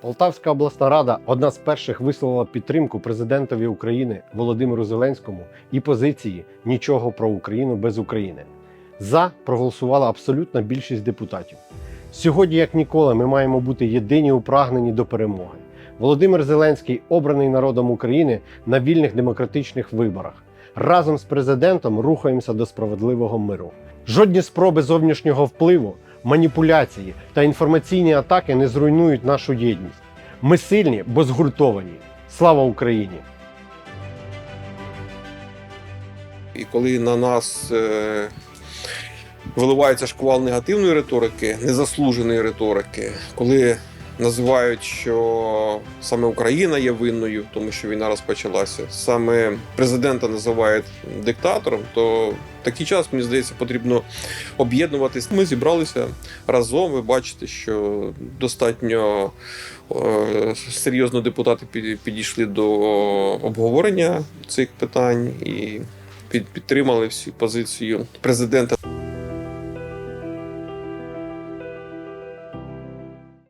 Полтавська обласна рада одна з перших висловила підтримку президентові України Володимиру Зеленському і позиції нічого про Україну без України. За проголосувала абсолютна більшість депутатів. Сьогодні, як ніколи, ми маємо бути єдині у прагненні до перемоги. Володимир Зеленський обраний народом України на вільних демократичних виборах. Разом з президентом рухаємося до справедливого миру. Жодні спроби зовнішнього впливу, маніпуляції та інформаційні атаки не зруйнують нашу єдність. Ми сильні, бо згуртовані. Слава Україні! І коли на нас е, виливається шквал негативної риторики, незаслуженої риторики, коли називають, що саме Україна є винною, тому що війна розпочалася, саме президента називають диктатором, то в такий час, мені здається, потрібно об'єднуватись. Ми зібралися разом. Ви бачите, що достатньо е, серйозно депутати під- підійшли до обговорення цих питань і під- підтримали всю позицію президента.